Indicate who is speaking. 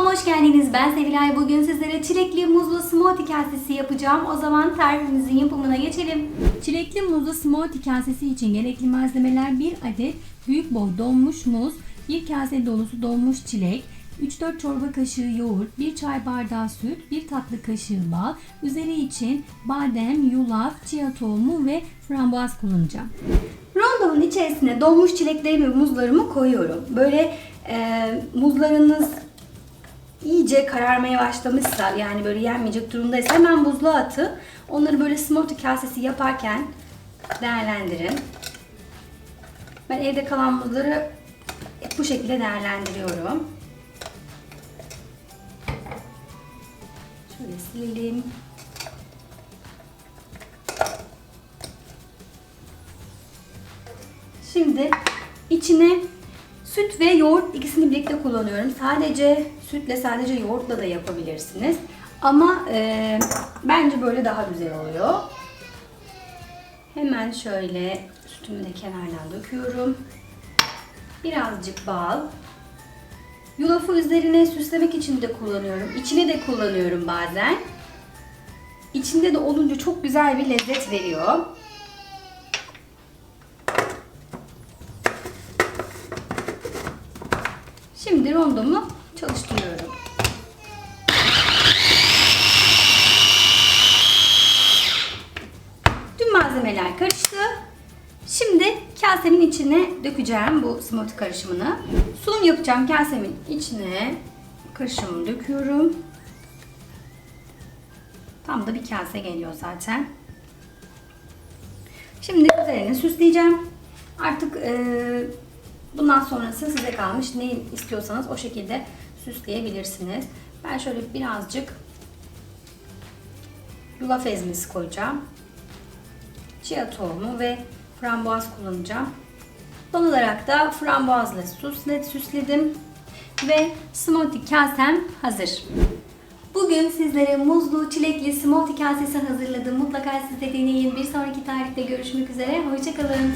Speaker 1: Mutfağıma hoş geldiniz. Ben Sevilay. Bugün sizlere çilekli muzlu smoothie kasesi yapacağım. O zaman tarifimizin yapımına geçelim. Çilekli muzlu smoothie kasesi için gerekli malzemeler 1 adet büyük boy donmuş muz, 1 kase dolusu donmuş çilek, 3-4 çorba kaşığı yoğurt, 1 çay bardağı süt, 1 tatlı kaşığı bal, üzeri için badem, yulaf, chia tohumu ve frambuaz kullanacağım. Rondomun içerisine donmuş çileklerimi ve muzlarımı koyuyorum. Böyle e, muzlarınız iyice kararmaya başlamışsa yani böyle yenmeyecek durumdaysa hemen buzluğa atın. Onları böyle smoothie kasesi yaparken değerlendirin. Ben evde kalan muzları bu şekilde değerlendiriyorum. Şöyle silelim. Şimdi içine süt ve yoğurt ikisini birlikte kullanıyorum. Sadece sütle sadece yoğurtla da yapabilirsiniz. Ama e, bence böyle daha güzel oluyor. Hemen şöyle sütümü de kenardan döküyorum. Birazcık bal. Yulafı üzerine süslemek için de kullanıyorum. İçine de kullanıyorum bazen. İçinde de olunca çok güzel bir lezzet veriyor. Şimdi rondomu çalıştırıyorum. Tüm malzemeler karıştı. Şimdi kasemin içine dökeceğim bu smoothie karışımını. Sunum yapacağım kasemin içine karışımı döküyorum. Tam da bir kase geliyor zaten. Şimdi üzerini süsleyeceğim. Artık eee Bundan sonrası size kalmış. Ne istiyorsanız o şekilde süsleyebilirsiniz. Ben şöyle birazcık yulaf ezmesi koyacağım. Chia tohumu ve frambuaz kullanacağım. Son olarak da frambuazla süsle, süsledim. Ve smoothie kasem hazır. Bugün sizlere muzlu, çilekli smoothie kasesi hazırladım. Mutlaka siz de deneyin. Bir sonraki tarihte görüşmek üzere. Hoşçakalın.